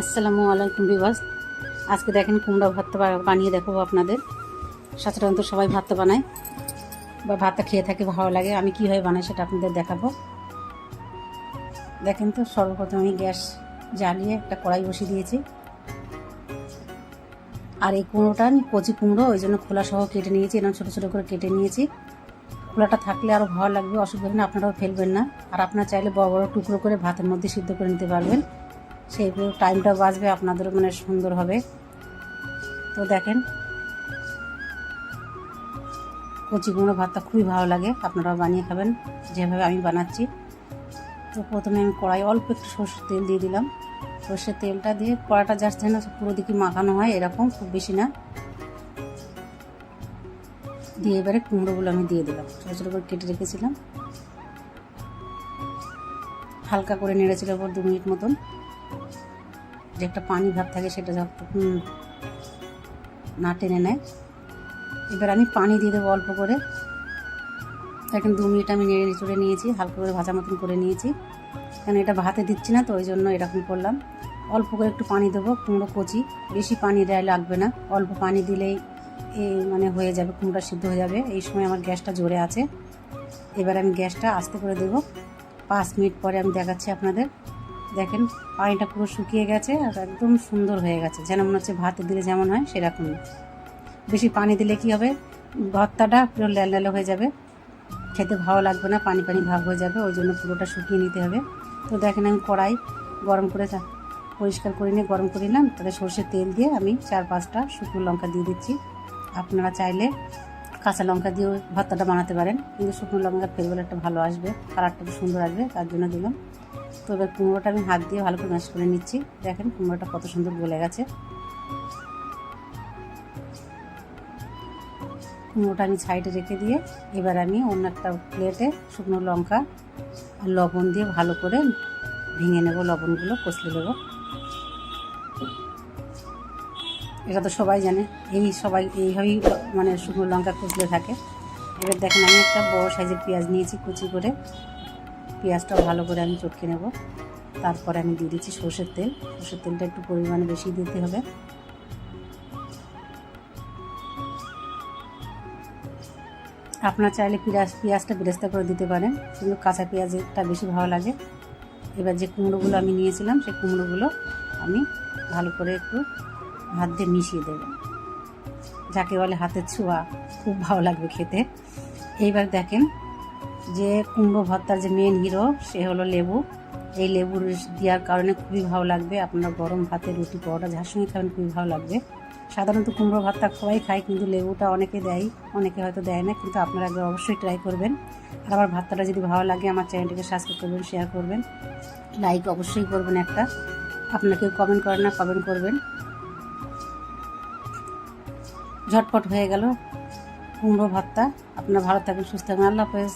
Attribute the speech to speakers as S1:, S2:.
S1: আসসালামু আলাইকুম বিবাস আজকে দেখেন কুমড়া ভাতটা বানিয়ে দেখাবো আপনাদের। সাধারণত সবাই ভর্তা বানায় বা ভাতটা খেয়ে থাকে, ভালো লাগে। আমি কীভাবে বানাই সেটা আপনাদের দেখাবো। দেখেন তো সর্বপ্রথম আমি গ্যাস জ্বালিয়ে একটা কড়াই বসিয়ে দিয়েছি। আর এই কুমড়োটা আমি কচি কুমড়ো, ওই জন্য খোলা সহ কেটে নিয়েছি। এরকম ছোটো ছোটো করে কেটে নিয়েছি। খোলাটা থাকলে আরও ভালো লাগবে। অসুবিধা হবে না আপনারাও ফেলবেন না। আর আপনারা চাইলে বড় বড় টুকরো করে ভাতের মধ্যে সিদ্ধ করে নিতে পারবেন। সেই টাইমটা বাঁচবে, আপনাদেরও মানে সুন্দর হবে। তো দেখেন, কচি কুমড়ো ভাতটা খুবই ভালো লাগে, আপনারাও বানিয়ে খাবেন, যেভাবে আমি বানাচ্ছি। তো প্রথমে আমি কড়াই অল্প একটু সর্ষের তেল দিয়ে দিলাম। সর্ষের তেলটা দিয়ে কড়াটা জাস্ট যেন পুরো দিকে মাখানো হয়, এরকম খুব বেশি না। দিয়ে এবারে কুমড়োগুলো আমি দিয়ে দিলাম। ছোটো ছোটো করে কেটে রেখেছিলাম। হালকা করে নেড়েছিল পর দু মিনিট মতন। যে একটা পানি ভাব থাকে সেটা যতক্ষণ না টেনে নেয়। এবার আমি পানি দিয়ে দেবো অল্প করে। এখন দু মিনিট আমি নেড়ে চড়ে নিয়েছি, হালকা করে ভাজা মতন করে নিয়েছি। কারণ এটা ভাতে দিচ্ছি না, তো ওই জন্য এরকম করলাম। অল্প করে একটু পানি দেবো, কুমড়ো কচি। বেশি পানি দেয় লাগবে না। অল্প পানি দিলেই এই মানে হয়ে যাবে কুমড়োটা সিদ্ধ হয়ে যাবে। এই সময় আমার গ্যাসটা জোরে আছে। এবার আমি গ্যাসটা আস্তে করে দেবো। পাঁচ মিনিট পরে আমি দেখাচ্ছি আপনাদের। দেখেন, পানিটা পুরো শুকিয়ে গেছে আর একদম সুন্দর হয়ে গেছে। যেন মনে হচ্ছে ভাতে দিলে যেমন হয়, সেরকমই। বেশি পানি দিলে কি হবে? ভর্তাটা পুরো ল্যাল ল্যালো হয়ে যাবে। খেতে ভালো লাগবে না, পানি পানি ভাব হয়ে যাবে, ওই জন্য পুরোটা শুকিয়ে নিতে হবে। তো দেখেন, আমি কড়াই গরম করে পরিষ্কার করে নিয়ে গরম করে নিলাম। তাতে সর্ষের তেল দিয়ে আমি চার পাঁচটা শুকনো লঙ্কা দিয়ে দিচ্ছি। আপনারা চাইলে কাঁচা লঙ্কা দিয়েও ভর্তাটা বানাতে পারেন। কিন্তু শুকনো লঙ্কার ফ্লেভারটা ভালো আসবে। কালারটা একটু সুন্দর আসবে, তার জন্য দিলাম। তো এবার কুমড়োটা আমি হাত দিয়ে ভালো করে ম্যাশ করে নিচ্ছি। দেখেন কুমড়োটা কত সুন্দর গলে গেছে। কুমড়োটা আমি সাইডে রেখে দিয়ে এবার আমি অন্য একটা প্লেটে শুকনো লঙ্কা আর লবণ দিয়ে ভালো করে ভেঙে নেব, লবণগুলো কষলে দেবো এটা তো সবাই জানে। এই সবাই, এইভাবেই মানে শুকনো লঙ্কা কুচলে থাকে। এবার দেখেন আমি একটা বড় সাইজের পেঁয়াজ নিয়েছি কুচি করে। পেঁয়াজটাও ভালো করে আমি চটকে নেব। তারপরে আমি দিয়ে দিচ্ছি সর্ষের তেল। সর্ষের তেলটা একটু পরিমাণে বেশি দিতে হবে। আপনার চাইলে পেঁয়াজ, পেঁয়াজটা বেরেস্তা করে দিতে পারেন। কিন্তু কাঁচা পেঁয়াজটা বেশি ভালো লাগে। এবার যে কুমড়োগুলো আমি নিয়েছিলাম, সেই কুমড়োগুলো আমি ভালো করে একটু হাত দিয়ে মিশিয়ে দেবো। যাকে বলে হাতের ছোঁয়া, খুব ভালো লাগবে খেতে। এইবার দেখেন যে কুমড়ো ভর্তার যে মেন হিরো সে হলো লেবু। এই লেবু দেওয়ার কারণে খুবই ভালো লাগবে। আপনারা গরম ভাতে রুটি পরোটা যার সঙ্গে খাবেন, খুবই ভালো লাগবে। সাধারণত কুমড়ো ভাতটা সবাই খায়, কিন্তু লেবুটা অনেকে দেয়, অনেকে হয়তো দেয় না, কিন্তু আপনারা একবার অবশ্যই ট্রাই করবেন। আর আমার ভাতটা যদি ভালো লাগে, আমার চ্যানেলটিকে সাবস্ক্রাইব করবেন শেয়ার করবেন। লাইক অবশ্যই করবেন একটা। আপনারা কেউ কমেন্ট করেন না কমেন্ট করবেন। ঝটপট হয়ে গেল। কুমড়ো ভাতটা। আপনারা ভালো থাকবেন সুস্থ থাকবেন আল্লাহ হাফেজ।